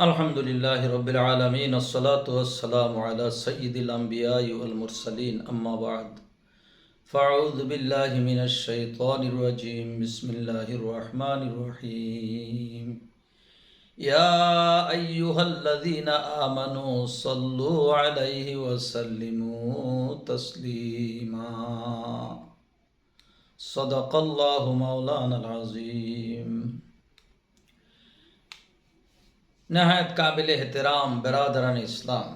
الحمد لله رب العالمين الصلاة والسلام على سيد الأنبياء والمرسلين أما بعد. فأعوذ بالله من الشيطان الرجيم بسم الله الرحمن الرحيم يا أيها الذين آمنوا صلوا عليه وسلموا تسليما صدق الله مولانا العظيم নহায়ত কাবিল এহতেরাম, বেরাদারান ইসলাম।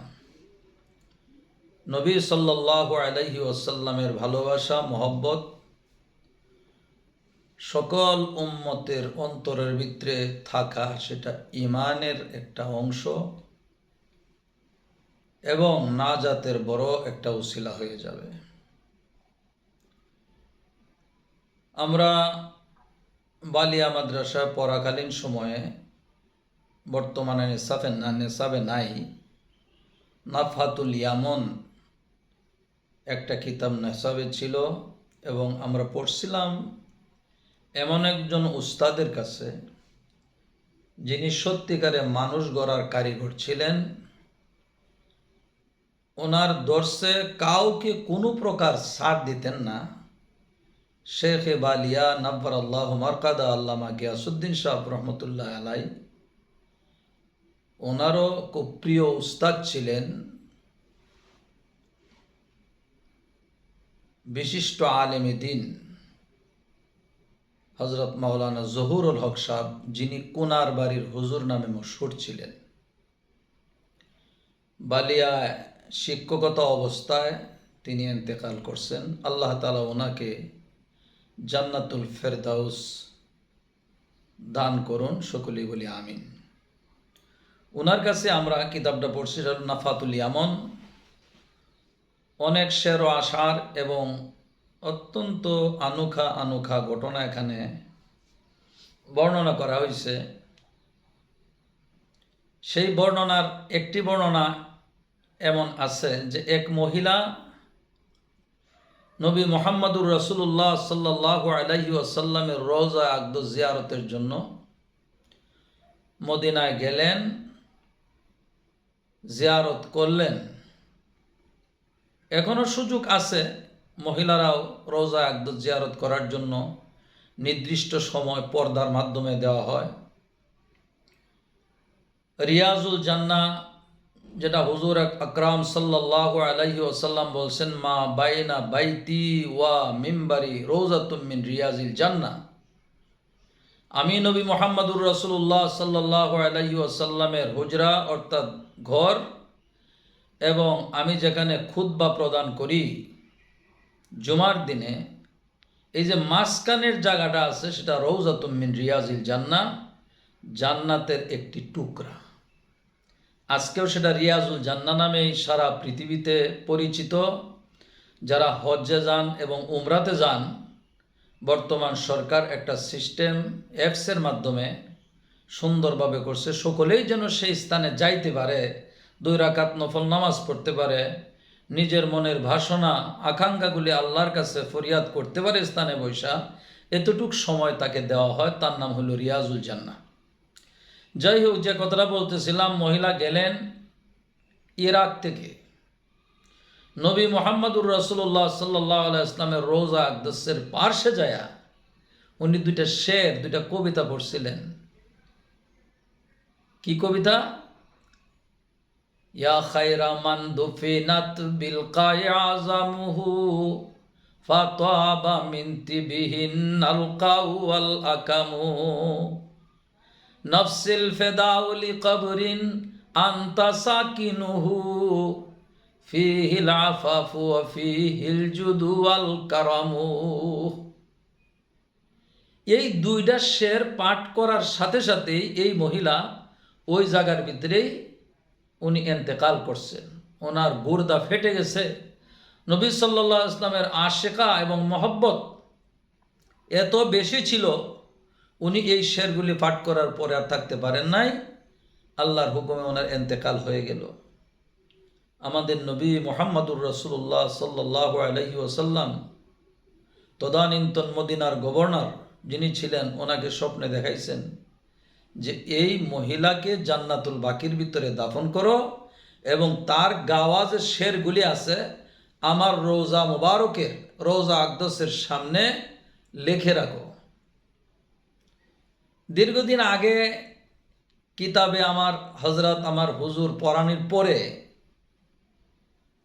নবী সাল্লাহ আলহি ওসাল্লামের ভালোবাসা, মোহব্বত সকল উম্মতের অন্তরের ভিতরে থাকা সেটা ইমানের একটা অংশ এবং নাজাতের বড় একটা উশিলা হয়ে যাবে। আমরা বালিয়া মাদ্রাসা পড়াকালীন সময়ে বর্তমানে নেশাফে না, নেশাবে নাই। নাফাতুল ইয়ামন একটা কিতাব নেশাবে ছিল এবং আমরা পড়ছিলাম এমন একজন উস্তাদের কাছে যিনি সত্যিকারে মানুষ গড়ার কারিগর ছিলেন। ওনার দর্শে কাউকে কোনো প্রকার ছাড় দিতেন না। শেখ বালিয়া নব্বর আল্লাহ মারকাদা আল্লামা গিয়াসুদ্দিন সাহ রহমতুল্লাহ আলাই ওনারও খুব প্রিয় উস্তাদ ছিলেন। বিশিষ্ট আলেমে দিন। হজরত মাওলানা জহুরুল হক সাহ যিনি কোনার বাড়ির হুজুর নামে মশহুর ছিলেন। বালিয়ায় শিক্ষকত অবস্থায় তিনি এন্তেকাল করছেন। আল্লাহ তালা ওনাকে জান্নাতুল ফেরদাউস দান করুন, সকলেই বলি আমিন। ওনার কাছে আমরা কিতাবটা পড়ছি নাফাতুল ইয়ামন। অনেক শের আশার এবং অত্যন্ত আনুখা আনুখা ঘটনা এখানে বর্ণনা করা হয়েছে। সেই বর্ণনার একটি বর্ণনা এমন আছে যে এক মহিলা নবী মোহাম্মদুর রসুল্লাহ সাল্লাহ আলহি আসাল্লামের রোজা আকদ জিয়ারতের জন্য মদিনায় গেলেন। জিয়ারত করলেন। এখনও সুযোগ আছে মহিলারাও রোজা একদম জিয়ারত করার জন্য নির্দিষ্ট সময় পর্দার মাধ্যমে দেওয়া হয়। রিয়াজুল জান্না, যেটা হুজুর আকরাম সাল্লাহ আলহি ওসাল্লাম বলছেন, মা বাইনা বাইতি ওয়া মিম্বারি রোজা তুমিন রিয়াজিল জান্না। আমি নবী মোহাম্মদুর রসুল্লাহ সাল্লাহ আলাই আসাল্লামের হুজরা, অর্থাৎ ঘর, এবং আমি যেখানে খুদ্া প্রদান করি জুমার দিনে, এই যে মাঝখানের জায়গাটা আছে সেটা রৌজাতুমিন রিয়াজিল জান্না জান্নাতের একটি টুকরা। আজকেও সেটা রিয়াজুল জান্না নামেই সারা পৃথিবীতে পরিচিত। যারা হজ্জে যান এবং উমরাতে যান বর্তমান সরকার একটা সিস্টেম অ্যাপসের মাধ্যমে সুন্দরভাবে করছে। সকলেই যেন সেই স্থানে যাইতে পারে, দুই রাকাত নফল নামাজ পড়তে পারে, নিজের মনের ভাষণা, আকাঙ্ক্ষাগুলি আল্লাহর কাছে ফরিয়াদ করতে পারে স্থানে বৈশা, এতটুক সময় তাকে দেওয়া হয়, তার নাম হলো রিয়াজুল জান্না যাই হোক, যে কথাটা বলতেছিলাম, মহিলা গেলেন ইরাক থেকে। নবী মোহাম্মদুর রসুল্লাহ সাল্লাহ ইসলামের রোজা আকদসের পার্শ্বে যায়া উনি দুইটা শের, দুইটা কবিতা পড়ছিলেন। কি কবিতা? ইয়া খাইরা মান দুফিনাত বিল কায়াজামুহু ফাতাবা মিন তিবিহিন আল কাউয়াল আকামু নফসিল ফেদাউলি কবরিন আন্তা সাকিনুহু আফাফু ফিহিল জুদু আল কারামু। এই দুইটা শের পাঠ করার সাথে সাথেই এই মহিলা ওই জায়গার ভিতরেই উনি এন্তেকাল করছেন। ওনার বুর্দা ফেটে গেছে। নবী সাল্লা ইসলামের আশেকা এবং মহব্বত এত বেশি ছিল, উনি এই শেরগুলি পাঠ করার পরে আর থাকতে পারেন নাই। আল্লাহর হুকুমে ওনার এন্তেকাল হয়ে গেল। আমাদের নবী মোহাম্মদুর রসুল্লাহ সাল্লাহ আলহি ওসাল্লাম তদানীন্তন মদিনার গভর্নর যিনি ছিলেন, ওনাকে স্বপ্নে দেখাইছেন যে এই মহিলাকে জান্নাতুল বাকির ভিতরে দাফন করো এবং তার গাওয়া যে শেরগুলি আছে, আমার রোজা মুবারকের, রোজা আকদসের সামনে লেখে রাখো। দীর্ঘদিন আগে কিতাবে আমার হজরত আমার হুজুর পড়ানির পরে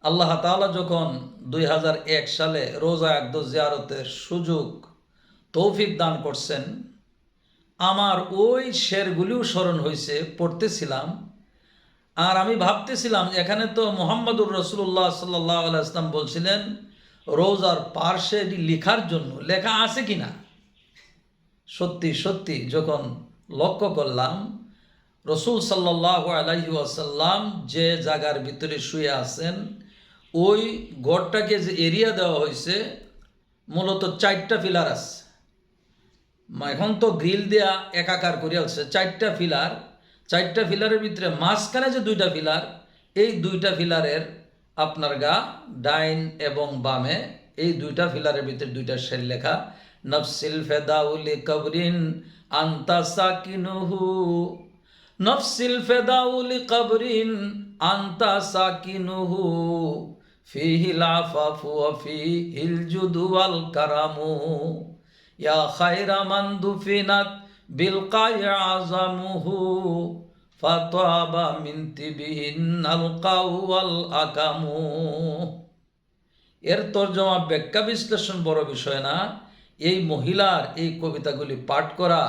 আল্লাহ তাআলা যখন দুই হাজার এক সালে রোজা একদম জিয়ারতের সুযোগ, তৌফিক দান করছেন, আমার ওই শেরগুলিও স্মরণ হয়েছে পড়তেছিলাম। আর আমি ভাবতেছিলাম, এখানে তো মোহাম্মদুর রসুল্লাহ সাল্লাহ ইসলাম বলছিলেন, রোজার পার্শ্বে এটি লেখার জন্য, লেখা আছে কি না সত্যি সত্যি, যখন লক্ষ্য করলাম, রসুল সাল্লাহ আলাইহি আসাল্লাম যে জায়গার ভিতরে শুয়ে আছেন ওই ঘরটাকে যে এরিয়া দেওয়া হয়েছে, মূলত চারটা ফিলার আছে। এখন তো গ্রিল দেয়া একাকার করে আছে চারটা ফিলার, চারটা ফিলারের ভিতরে মাঝখানে যে দুইটা ফিলার, এই দুইটা ফিলারের আপনার গা, ডাইন এবং বামে, এই দুইটা ফিলারের ভিতরে দুইটা শের লেখা, নফসিল ফেদাউলি কবরিন আন্তা সাকিনুহু, নফসিল ফেদাউলি কবরিন আন্তা সাকিনুহু। আফাফু ওয়া ফিহিল জুদু ওয়াল কারামু। ইয়া খায়রা মান দুফিনাত বিল আযামুহু। ফাতাবা মিন তিবিহিন আল এর তর্জমা ব্যাখ্যা বিশ্লেষণ বড় বিষয় না। এই মহিলার এই কবিতাগুলি পাঠ করা,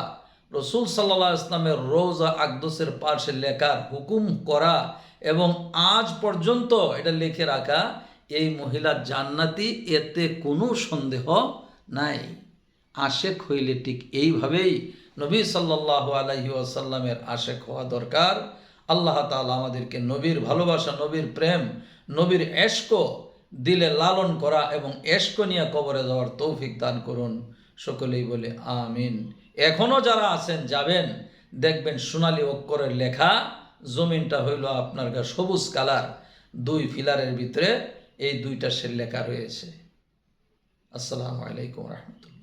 রসুল সাল্লাহ ইসলামের রোজা আকদসের পার্শ্বে লেখার হুকুম করা এবং আজ পর্যন্ত এটা লিখে রাখা এই মহিলার জান্নাতি, এতে কোনো সন্দেহ নাই। আশেক হইলে ঠিক এইভাবেই নবী সাল্লাহ আলহি আসাল্লামের আশেক হওয়া দরকার। আল্লাহ তাআলা আমাদেরকে নবীর ভালোবাসা, নবীর প্রেম, নবীর এশক দিলে লালন করা এবং এশক নিয়ে কবরে যাওয়ার তৌফিক দান করুন। সকলেই বলে আমিন। এখনও যারা আছেন, যাবেন, দেখবেন সোনালী অক্ষরের লেখা, জমিনটা হইল আপনার সবুজ কালার, দুই ফিলারের ভিতরে এই দুইটা সে লেখা রয়েছে। আসসালামু আলাইকুম রহমতুল্লাহ।